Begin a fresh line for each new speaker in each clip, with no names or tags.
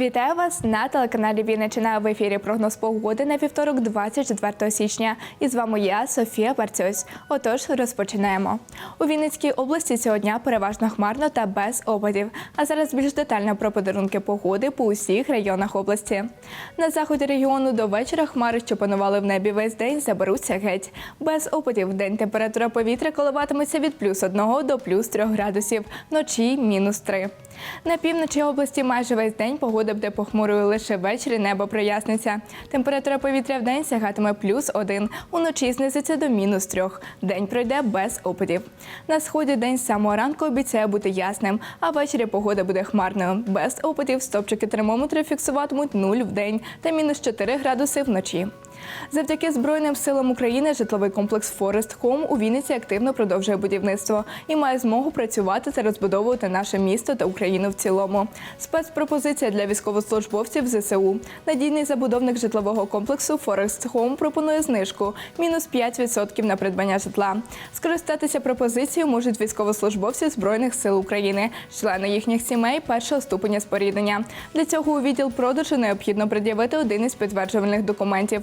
Вітаю вас на телеканалі Вінничина. В ефірі прогноз погоди на вівторок, 24 січня. І з вами я, Софія Барцюсь. Отож, розпочинаємо. У Вінницькій області цього дня переважно хмарно та без опадів. А зараз більш детально про подарунки погоди по усіх районах області. На заході регіону до вечора хмари, що панували в небі весь день, заберуться геть. Без опадів в день температура повітря коливатиметься від плюс 1 до плюс 3 градусів, вночі мінус 3. На півночі області майже весь день погода буде похмурою лише ввечері небо проясниться. Температура повітря в день сягатиме плюс один, уночі знизиться до мінус трьох. День пройде без опадів. На сході день з самого ранку обіцяє бути ясним, а ввечері погода буде хмарною. Без опадів стопчики термометри фіксуватимуть 0 в день та мінус 4 градуси вночі. Завдяки Збройним силам України житловий комплекс Форест Хом у Вінниці активно продовжує будівництво і має змогу працювати та розбудовувати наше місто та Україну в цілому. Спецпропозиція для військовослужбовців ЗСУ. Надійний забудовник житлового комплексу Форест Хом пропонує знижку мінус 5% на придбання житла. Скористатися пропозицією можуть військовослужбовці Збройних сил України, члени їхніх сімей першого ступеня споріднення. Для цього у відділ продажу необхідно пред'явити один із підтверджувальних документів.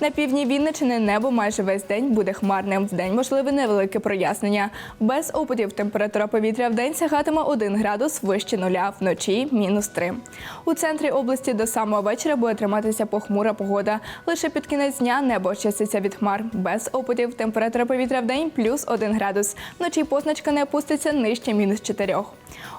На півдні Вінничини небо майже весь день буде хмарним. Вдень можливе невелике прояснення. Без опадів температура повітря в день сягатиме 1 градус вище нуля, вночі мінус 3. У центрі області до самого вечора буде триматися похмура погода. Лише під кінець дня небо очиститься від хмар. Без опадів температура повітря в день плюс 1 градус. Вночі позначка не опуститься нижче мінус 4.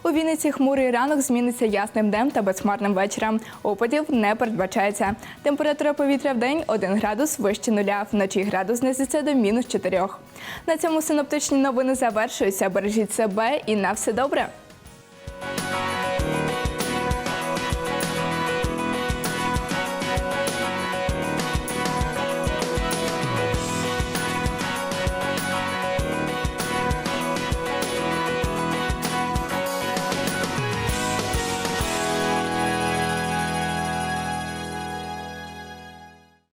У Вінниці хмурий ранок зміниться ясним днем та безхмарним вечором. Опадів не передбачається. Температура повітря в день 1 градус вище нуля. Вночі градус знизиться до мінус чотирьох. На цьому синоптичні новини завершуються. Бережіть себе і на все добре.